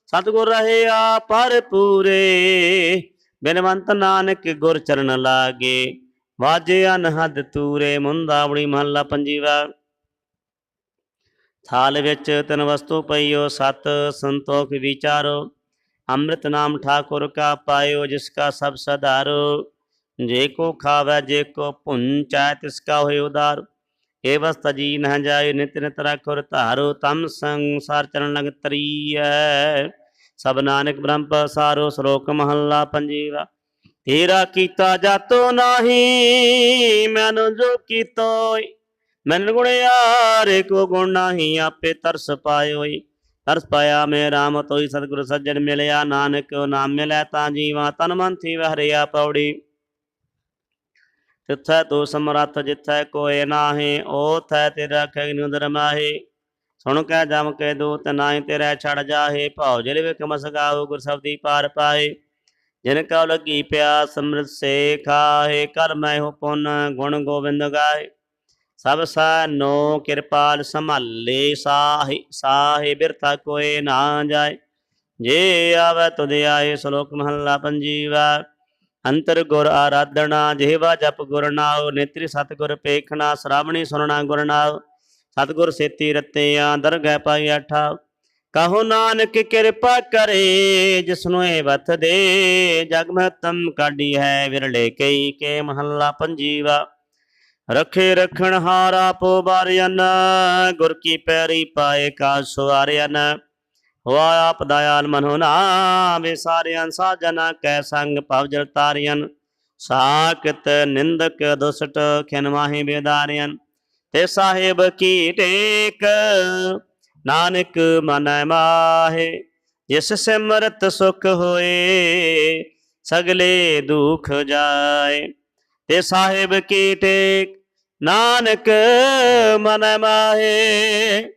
ਸਤਿਗੁਰ ਰਹਿਆ ਪਰ ਪੂਰੇ। ਬਿਨਵੰਤ ਨਾਨਕ ਗੁਰ ਚਰਨ ਲਾਗੇ, ਵਾਜੇ ਅਨਹਦ ਤੂਰੇ ਮੁੰਦਾਵੜੀ ਮਹੱਲਾ ਪੰਜੀਵਾ। ਥਾਲ ਵਿੱਚ ਤਨ ਵਸਤੂ ਪਈਓ, ਸਤ ਸੰਤੋਖ ਵਿਚਾਰੋ। ਅੰਮ੍ਰਿਤ ਨਾਮ ਠਾਕੁਰ ਕਾ ਪਾਇਓ, ਜਿਸ ਕਾ ਸਭ ਸਦਾਰੋ ਜੇ ਕੋ ਖਾਵੇ, ਜੇ ਕੋ ਪੁੰਚੈ ਤਿਸ ਕਾ ਹੋਇ ਉਦਾਰ। ਏ ਵਸਤ ਜੀ ਨਹ ਜਾਏ, ਨਿਤ ਨਿਤ ਰਖੁਰ ਧਾਰੋ, ਤਮ ਸੰਸਾਰ ਚਰਨ ਲਗ ਤਰੀਐ। ਸਭ ਨਾਨਕ ਬ੍ਰਹਮ ਪਸਾਰੋ, ਸ਼ਲੋਕ ਮਹੱਲਾ ਪੰਜੀਵਾ। ਤੇਰਾ ਕੀਤਾ ਜਾਤੋ ਨਾਹੀ, ਮੈਨੂੰ ਜੋ ਕੀਤੋਇ। ਮਨ ਗੁਣ ਯਾਰੇ ਕੋ ਗੁਣ ਨਾਹੀ, ਆਪੇ ਤਰਸ ਪਾਇਓਈ ਤਰਸ ਪਾਇਆ ਮੈਂ ਰਾਮ ਤੋਈ ਸਤਿਗੁਰ ਸੱਜਣ ਮਿਲਿਆ। ਨਾਨਕ ਨਾਮ ਮਿਲੈ ਤਾਂ ਜੀਵਾ, ਤਨ ਮਨ ਥੀ ਵਹਰਿਆ ਪੌੜੀ। ਤਿੱਥੈ ਤੂ ਸਮਰੱਥ, ਜਿੱਥੈ ਕੋਏ ਨਾਹੀ, ਓਥੈ ਤੇਰਾ ਖੈਗਨਿ ਉਦਰ ਮਾਹੀ। ਸੁਣ ਕੇ ਜਮ ਕੇ ਦੂਤ, ਨਾਹੀ ਤੇਰੇ ਛੜ ਜਾਹੇ। ਭਉ ਜਲ ਵਿਕ ਮਸਗਾਉ ਗੁਰ ਸਬਦੀ ਪਾਰ ਪਾਏ ਜਿਨ ਕਉ ਲੱਗੀ ਪਿਆਸ, ਅੰਮ੍ਰਿਤ ਸੇ ਖਾਹੇ। ਕਰ ਮੈਂ ਹੋ ਪੁੰਨ, ਗੁਣ ਗੋਬਿੰਦ ਗਾਏ ਸਭ ਸਾ ਨੋ ਕਿਰਪਾਲ ਸੰਭਾਲੇ ਸਾਹੇ ਸਾਹੇ ਬਿਰਥਾ ਕੋਏ ਨਾ ਜਾਏ। ਜੇ ਆਵੇ ਤੁਧ ਆਏ, ਸ਼ਲੋਕ ਮਹੱਲਾ ਪੰਜੀਵਾ। ਅੰਤਰ ਗੁਰ ਆਰਾਧਣਾ ਜਿਹਵਾ ਜਪ ਗੁਰ ਨਾਉ, ਨੇਤਰੀ ਸਤਗੁਰ ਪੇਖਣਾ ਸ਼ਰਾਵਣੀ ਸੁਣਨਾ ਗੁਰ ਨਾਉ, ਸਤਗੁਰ ਸੇਤੀ ਰਤਿਆ, ਦਰਗਹਿ ਪਾਈ ਆਠਾ। ਕਹੋ ਨਾਨਕ ਕਿਰਪਾ ਕਰੇ ਜਿਸਨੂੰ ਇਹ ਵਤ ਦੇ, ਜਗ ਮਹਤਮ ਕਾਢੀ ਹੈ ਵਿਰਲੇ ਕਈ ਕੇ ਮਹੱਲਾ ਪੰਜੀਵਾ। ਰਖੇ ਰਖਣ ਹਾਰਾ ਪੋ ਬਾਰਿਆਨ ਗੁਰ ਕੀ ਪੈਰੀ ਪਾਏ ਕਾ ਸੁਵਾਰਿਆਨ ਵਾ ਆਪ ਦਇਆਲ ਮਨੋ ਨਾ ਵਿਸਾਰਿਆਨ ਸਾਜਨਾ ਕੈ ਸੰਗ ਭਵ ਜਲ ਤਾਰਿਆਨ ਸਾਕਤ ਨਿੰਦਕ ਦੁਸਟ ਖਿਨ ਮਾਹੀ ਬੇਦਾਰਿਅਨ। ਤੇ ਸਾਹਿਬ ਕੀ ਟੇਕ, ਨਾਨਕ ਮਨੈ ਮਾਹੇ। ਜਿਸ ਸਿਮਰਤ ਸੁਖ ਹੋਏ, ਸਗਲੇ ਦੁਖ ਜਾਏ। ਤੇ ਸਾਹਿਬ ਕੀ ਟੇਕ, ਨਾਨਕ ਮਨ ਮਾਹੇ।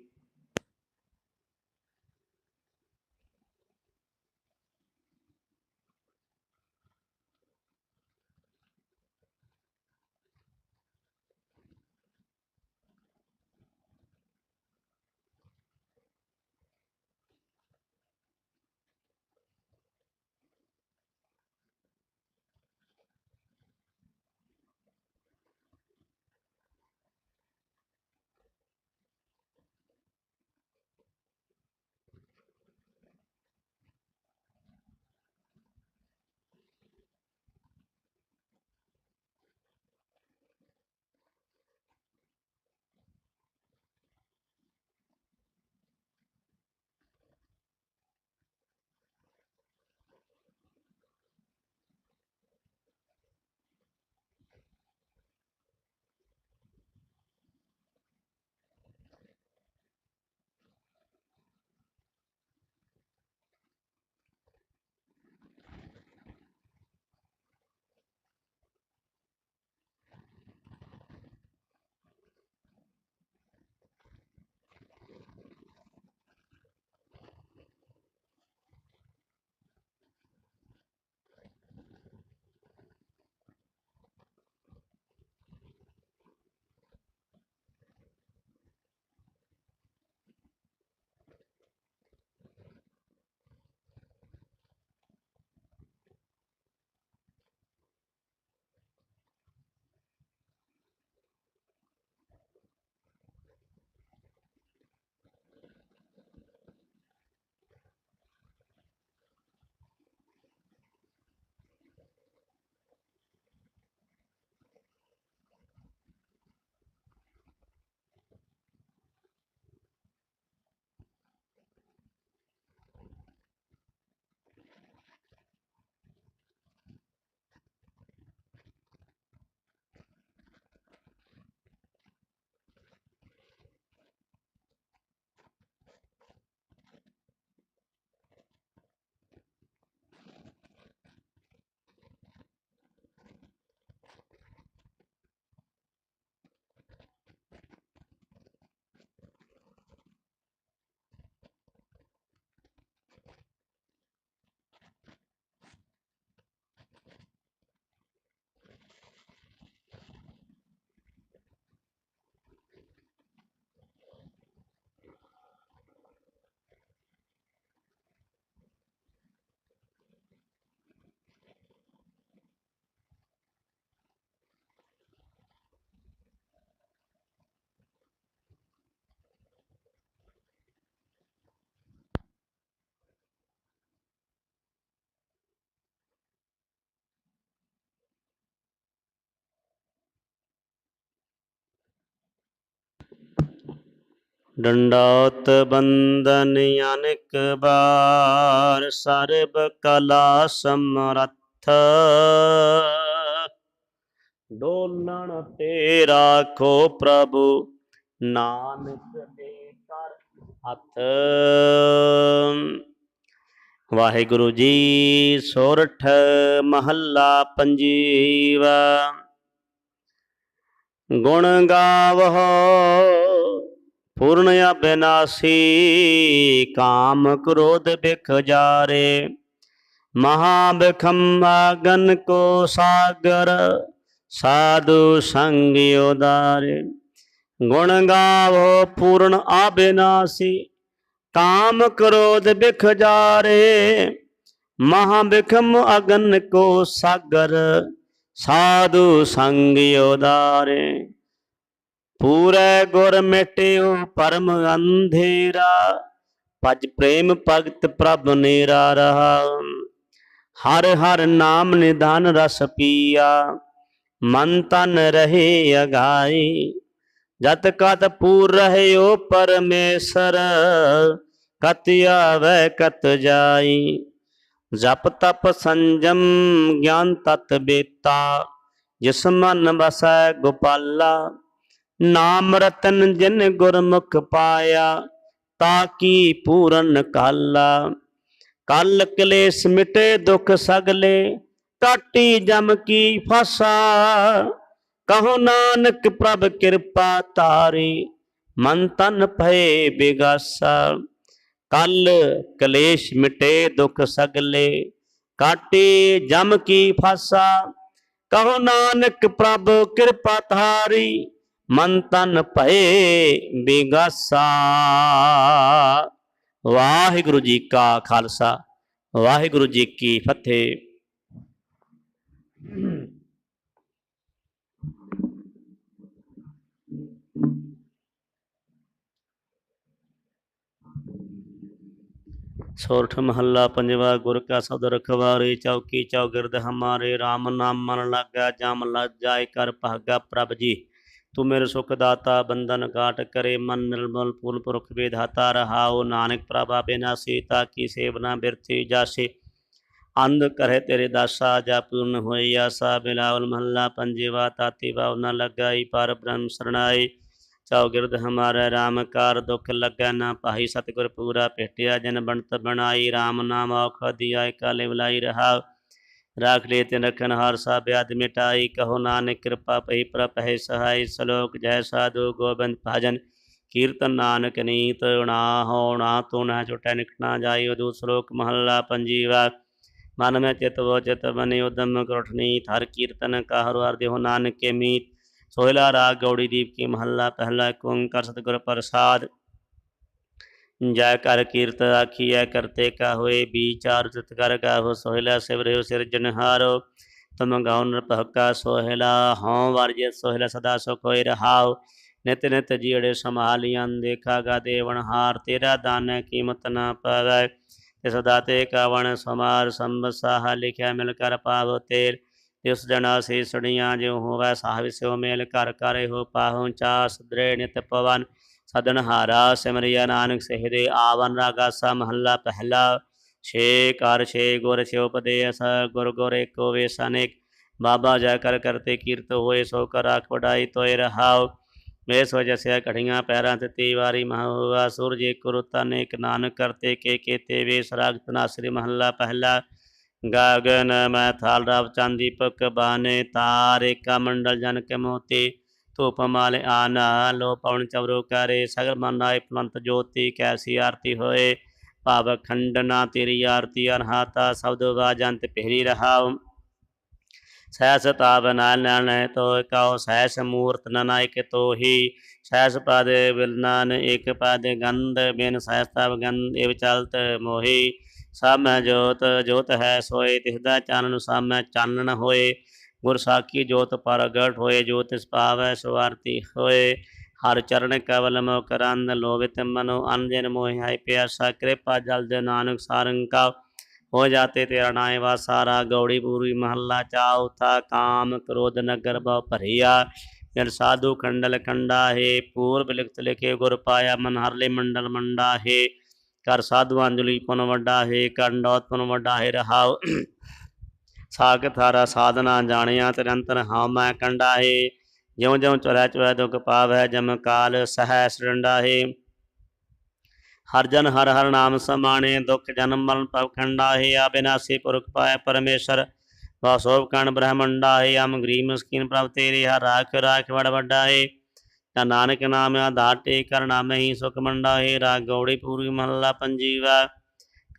ਡੰਡੋਤ ਬੰਦਨ ਅਨੇਕ ਬਾਰ ਸਰਬ ਕਲਾ ਸਮਰੱਥ। ਡੋਲਣ ਤੇ ਰਾਖੋ ਪ੍ਰਭੂ, ਨਾਨਕ ਦੇ ਕਰ ਹੱਥ। ਵਾਹਿਗੁਰੂ ਜੀ ਸੋਰਠ ਮਹੱਲਾ ਪੰਜੀਵਾ। ਗੁਣ ਗਾਵਹੁ ਪੂਰਨ ਅਬਿਨਾਸੀ ਕਾਮ ਕ੍ਰੋਧ ਬਿਖ ਜਾਰੇ। ਮਹਾ ਬਿਖਮ ਆਗਨ ਕੋ ਸਾਗਰ, ਸਾਧੂ ਸੰਗ ਉਦਾਰੇ। ਗੁਣ ਗਾਵੋ ਪੂਰਨ ਅਬਿਨਾਸੀ ਕਾਮ ਕ੍ਰੋਧ ਬਿਖ ਜਾਰੇ। ਮਹਾ ਬਿਖਮ ਅਗਨ ਕੋ ਸਾਗਰ, ਸਾਧੂ ਸੰਗ ਉਦਾਰੇ। ਪੂਰੇ ਗੁਰ ਮਿਟਿਓ ਪਰਮ ਅੰਧੇਰਾ, ਭਜ ਪ੍ਰੇਮ ਭਗਤ ਪ੍ਰਭ ਨੇਰਾ ਰਹਾ। ਹਰ ਹਰ ਨਾਮ ਨਿਧਾਨ ਰਸ ਪੀਆ, ਮਨ ਤਨ ਰਹੇ ਅਗਾਈ ਜਤ ਕਤ ਪੂਰ ਰਹਿਓ ਪਰਮੇਸ਼ਰ, ਕਤ ਆਵੈ ਕਤ ਜਾਈ ਜਪ ਤਪ ਸੰਜਮ ਗਿਆਨ ਤਤ ਬੇਤਾ, ਜਿਸ ਮਨ ਵਸੈ ਗੋਪਾਲਾ। ਨਾਮ ਰਤਨ ਜਿਨ ਗੁਰਮੁਖ ਪਾਇਆ, ਤਾਂ ਕੀ ਪੂਰਨ ਕਾਲਾ। ਕਲ ਕਲੇਸ਼ ਮਿਟੇ ਦੁਖ ਸਗਲੇ ਕਾਟੀ ਜਮ ਕੀ ਫਸਾ। ਕਹੋ ਨਾਨਕ ਪ੍ਰਭ ਕਿਰਪਾ ਤਾਰੀ, ਮਨ ਤਨ ਭਏ ਬਿਗਾਸਾ। ਕਲ ਕਲੇਸ਼ ਮਿਟੇ ਦੁਖ ਸਗਲੇ, ਕਾਟੀ ਜਮ ਕੀ ਫਸਾ। ਕਹੋ ਨਾਨਕ ਪ੍ਰਭ ਕਿਰਪਾ ਤਾਰੀ ਮਨ ਤਨ ਭਏ ਬਿਗਾਸਾ। ਵਾਹਿਗੁਰੂ ਜੀ ਕਾ ਖਾਲਸਾ, ਵਾਹਿਗੁਰੂ ਜੀ ਕੀ ਫਤਿਹ। ਸੋਰਠ ਮਹੱਲਾ ਪੰਜਵਾ ਗੁਰ ਕਾ ਸਬਦ ਰਖਵਾਰੇ, ਚੌਕੀ ਚੌਗਿਰਦ ਹਮਾਰੇ RAM ਨਾਮ ਮਨ ਲਾਗਾ, ਜਮ ਲੱਜ ਜਾਏ ਕਰ ਭਾਗਾ ਪ੍ਰਭ ਜੀ। ਤੂੰ ਮੇਰੇ ਸੁਖ ਦਾਤਾ ਬੰਧਨ ਕਾਟ ਕਰੇ, ਮਨ ਨਿਰਮਲ ਪੂਲ ਪੁਰਖ ਵਿਧਾਤਾ ਰਹਾਉ। ਨਾਨਕ ਪ੍ਰਭਾ ਬਿਨਾ ਸੀਤਾ ਕੀ ਸੇਵਨਾ ਬਿਰਥੀ ਜਾਸੀ। ਅੰਧ ਕਰੇ ਤੇਰੇ ਦਾਸਾ, ਜਾ ਪੂਰਨ ਹੋਈ ਆਸਾ। ਬਿਲਾਵਲ ਮਹੱਲਾ ਪੰਜਵਾ, ਤਾਤੀ ਭਾਵ ਨ ਲਗਾਈ, ਪਰ ਬ੍ਰਹਮ ਸਰਣਾਈ। ਚੌਗਿਰਦ ਹਮਾਰਾ RAM ਕਾਰ ਦੁਖ ਲੱਗਾ ਨਾ ਪਾਹੀ। ਸਤਿਗੁਰ ਪੂਰਾ ਭੇਟਿਆ, ਜਨ ਬਣਤ ਬਣਾਈ। RAM ਨਾਮ ਔਖ ਦਿਆ ਕਾਲੇ ਬੁਲਾਈ ਰਹਾ ਰਾਖ ਲੇ ਤੇ ਰਖਨ ਹਰ ਸਾ ਬਿਆਦ ਮਿਟਾਈ, ਕਹੋ ਨਾਨਕ ਕਿਰਪਾ ਪਈ ਪ੍ਰਭ ਹੈ ਸਹਾਈ, ਸਲੋਕ ਜੈ ਸਾਧੂ ਗੋਬਿੰਦ ਭਾਜਨ, ਕੀਰਤਨ ਨਾਨਕ ਨੀਤ ਨਾ ਹੋਣਾ ਤੂੰ ਨਾ ਛੁਟੈ ਨਿਕਟਣਾ ਜਾਈ, ਉਦੂ ਸ਼ਲੋਕ ਮਹੱਲਾ ਪੰਜੀਵਾ। ਮਨ ਮੈਂ ਚਿਤ ਵੋ ਚਿਤ ਬਨੇ, ਉਦਮ ਕਰਠਨੀ ਹਰ ਕੀਰਤਨ ਕਾ ਹਰ ਹਰ ਦੇਹੁ ਨਾਨਕ ਕੇ ਮੀਤ। ਸੋਹਿਲਾ ਰਾਗ ਗੌੜੀ ਦੀਪ ਕੀ ਮਹੱਲਾ, ਪਹਿਲਾ ਏਕ ਓੰਕਾਰ ਸਤਿਗੁਰ ਪ੍ਰਸਾਦ। ਜੈ ਕਰ ਕੀਰਤ ਆਖੀਐ, ਕਰਤੇ ਕਾ ਹੋਏ ਵਿਚਾਰ ਚਿਤ ਕਰ ਗਾਹੋ ਸੋਹਿਲਾ ਸਿਵਰਿਓ ਸਿਰਜਨਹਾਰੋ ਤਮ ਗਾਉ ਨਿਰਭਕਾ ਸੋਹਿਲਾ ਹਉ ਵਰਜੇ ਸੋਹਿਲਾ ਸਦਾ ਸੁਖ ਹੋਇ ਰਹਾਉ। ਨਿਤ ਨਿਤ ਜੀੜੇ ਸੰਭਾਲੀਆਂ ਦੇਖਾਗਾ ਦੇਵਨ ਹਾਰ, ਤੇਰਾ ਦਾਨ ਕੀਮਤ ਨਾ ਪਾਵੈ। ਤੇ ਸਦਾ ਤੇ ਕਾਵਣ ਸਮਾਰ ਸੰਭ ਸਾਹ ਲਿਖਿਆ ਮਿਲ ਕਰ ਪਾਵੋ ਤੇਰ। ਤਿਸ ਜਨਾ ਸੇ ਸੜੀਆਂ ਜਿਉ ਹੋਵੈ ਸਾਹਿਬ ਸਿਓ ਮੇਲ, ਘਰ ਕਰੇ ਹੋ ਪਾਹੁ ਚਾ ਸਦਰੇ ਨਿਤ ਪਵਨ। ਸਦਨ ਹਾਰਾ ਸਿਮਰਿਆ ਨਾਨਕ ਸਹਿਦੇ ਆਵਨ ਰਾਗਾਸਾ ਮਹੱਲਾ ਪਹਿਲਾ। ਛੇ ਕਰ ਛੇ ਗੁਰ, ਛੇ ਉਪਦੇਸ, ਗੁਰ ਗੁਰ ਏਕੋ ਵੇਸ ਬਾਬਾ ਜੈ ਕਰ ਕਰਤੇ ਕੀਰਤ ਹੋਏ, ਸੋ ਕਰ ਆਖ ਵਡਾਈ ਤੋਏ ਰਹਾਉ। ਵੇਸ ਵਜੈ ਸੇ ਘੜੀਆਂ ਪੈਰਾਂ ਤੇ ਤੀ ਵਾਰੀ ਮਹ ਹੋਆ ਸੂਰਜ ਏਕ ਰੁਤ ਅਨੇਕ ਨਾਨਕ ਕਰਤੇ ਕੇ ਕੇਤੇ ਵੇਸ ਰਾਗ ਤਨਾਸਰੀ ਮਹੱਲਾ ਪਹਿਲਾ। ਗਗਨ, ਮੈਂ ਥਾਲ ਰਾਵ ਚਾਂਦੀ ਬਾਨੇ ਤਾਰੇ ਕਾ ਮੰਡਲ ਜਨ ਕੇ ਮੋਤੀ। ਧੂਪ ਮਾਲ ਆਨਾ ਲੋ ਪਵਨ ਚਵਰੋ ਕਰੇ, ਸਗਲ ਮਨ ਨਾਇ ਪਲੰਤ ਜੋਤੀ, ਕੈਸੀ ਆਰਤੀ ਹੋਏ। ਭਾਵ ਖੰਡਨਾ ਤੇਰੀ ਆਰਤੀ, ਅਨਹਾਤਾ ਸ਼ਬਦ ਵਾਜੰਤ ਪਹਿਰੀ ਰਹਾਉ। ਸਹਿਸ ਤਾਪ ਨਾਲ ਤੋ ਕਉ ਸਹਿਸ ਮੂਰਤ ਨਨਾਇਕ ਤੋਹੀ। ਸਹਿਸ ਪਦ ਵਿਲਨਾਨ ਇਕ ਪਦ ਗੰਧ, ਬਿਨ ਸਹਿਸ ਤਪ ਗੰਧ ਇਵ ਚਲਤ ਮੋਹੀ। ਸਾਮੈ ਜੋਤ ਜੋਤ ਹੈ ਸੋਏ, ਤਿਸਦਾ ਚਾਨਣ ਸਾਮੈ ਚਾਨਣ ਹੋਏ। ਗੁਰ ਸਾਖੀ ਜੋਤ ਪ੍ਰਗਟ ਹੋਏ, ਜੋ ਤਿਸ ਪਾਵੈ ਸੁਆਰਤੀ ਹੋਏ। ਹਰ ਚਰਨ ਕਵਲ ਮੋ ਕਰੰਦ ਲੋਭਿਤ ਮਨੋ ਅਨਜਨ ਮੋਹਿ ਹੈ ਪਿਆਸਾ, ਕਿਰਪਾ ਜਲ ਦੇ ਨਾਨਕ ਸਾਰੰਕਾ ਹੋ ਜਾਤੇ ਤੇਰਾ ਨਾਏ ਵਾ ਸਾਰਾ ਗੌੜੀ ਪੂਰੀ ਮਹੱਲਾ ਚਾਉ ਕਾਮ ਕ੍ਰੋਧ ਨਗਰ ਬਹੁ ਭਰੀਆ। ਜਨ ਸਾਧੂ ਕੰਡਲ ਕੰਡਾ ਹੈ ਪੂਰਬ ਲਿਖਤ ਲਿਖੇ ਗੁਰ ਪਾਇਆ, ਮਨ ਹਰਲੇ ਮੰਡਲ ਮੰਡਾ ਹੈ ਕਰ ਸਾਧੂ ਅੰਜਲੀ ਪੁਨ ਵੱਡਾ ਹੈ ਕੰਡੋਤ ਪੁਨ ਵੱਡਾ ਹੈ ਰਹਾਉ। ਸਾਗ ਥਾਰਾ ਸਾਧਨਾ ਜਾਣਿਆ ਤਰੰਤਰ ਹਾਂ ਮੈਂ ਕੰਡਾ ਹੈ ਜਿਉ ਜਿਉ ਚੁਰੈ ਚੁਰੈ ਦੁਖ ਪਾਵੈ, ਜਮ ਕਾਲ ਸਹੈ ਸਰੰਡਾ ਹਰ ਜਨ ਹਰ ਹਰ ਨਾਮ ਸਮਾਣੇ, ਦੁਖ ਜਨਮ ਮਰਨ ਭਵ ਖੰਡਾ ਹੈ ਪੁਰਖ ਪਾਇ ਪਰਮੇਸ਼ਰ ਵਾਸੋਭ ਕਣ ਬ੍ਰਹਮੰਡਾ ਹੈ ਅਮ ਗਰੀਬ ਮਸਕੀਨ ਪ੍ਰਭ ਤੇਰੇ, ਹਰ ਰਾਖ ਰਾਖ ਵੜ ਵੱਡਾ ਤਾਂ ਨਾਨਕ ਨਾਮ ਆਧਾਰ ਟੇ ਕਰਨਾ ਮਹੀ ਸੁਖ ਮੰਡਾ ਹੈ ਰਾਗ ਗੌੜੀ ਪੂਰੀ ਮਹੱਲਾ ਪੰਜੀਵਾ।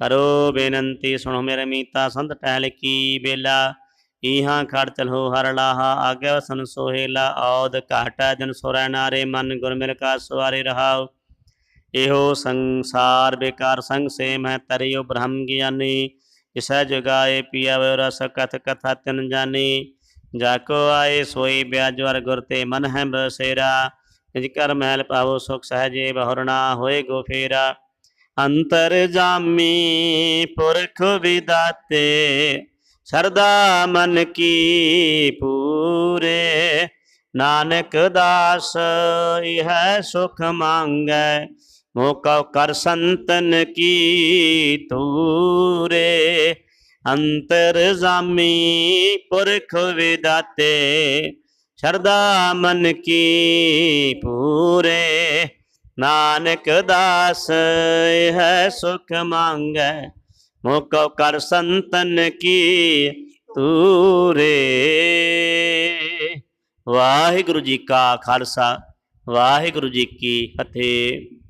ਕਰੋ ਬੇਨੰਤੀ, ਸੁਣੋ ਮੇਰੇ ਮੀਤਾ, ਸੰਤ ਟਹਿਲ ਕੀ ਬੇਲਾ। ਇਹਾਂ ਖੜ ਚਲੋ ਹਰ ਲਾਹਾ, ਆਗਿਆ ਵਸਨ ਸੋਹੇਲਾ, ਔਦ ਘਾਟਾ ਜਨ ਸੁਰੈ ਨਾਰੇ, ਮਨ ਗੁਰ ਮਿਲ ਕਾ ਸਵਾਰੇ ਰਹਾਉ। ਇਹੋ ਸੰਸਾਰ ਬੇਕਾਰ ਸੰਗ ਸੇਮ ਹੈ, ਤਰਿਓ ਬ੍ਰਹਮ ਗਿਆਨੀ। ਇਸੈ ਜਗਾਏ ਪੀਆ ਵੇ ਰਸ, ਕਥ ਕਥਾ ਤਿਨ ਜਾਣੀ ਜਾ ਕੋ ਆਏ ਸੋਈ ਬਿਆਜਵਰ ਗੁਰ ਤੇ ਮਨ ਹੈ ਬਸੇਰਾ। ਨਿਜ ਕਰ ਮਹਿਲ ਪਾਵੋ ਸੁਖ ਸਹਜੇ ਬਹੁਰਣਾ ਹੋਏ ਗੋ ਫੇਰਾ। ਅੰਤਰ ਜਾਮੀ ਪੁਰਖ ਵਿਦਾਤੇ ਸਰਦਾ ਮਨ ਕੀ ਪੂਰੇ ਨਾਨਕ ਦਾਸ ਇਹ ਸੁਖ ਮੰਗੈ ਮੋਕਾ ਕਰ ਸੰਤਨ ਕੀ ਤੂਰੇ ਅੰਤਰ ਜਾਮੀ ਪੁਰਖ ਵਿਦਾਤੇ ਸ਼ਰਦਾ ਮਨ ਕੀ ਪੂਰੇ ਨਾਨਕ ਦਾਸ, ਇਹ ਸੁਖ ਮੰਗੈ। ਮੋਕਾ ਕਰ ਸੰਤਨ ਕੀ ਤੂਰੇ। ਵਾਹਿਗੁਰੂ ਜੀ ਕਾ ਖਾਲਸਾ, ਵਾਹਿਗੁਰੂ ਜੀ ਕੀ ਫਤਿਹ।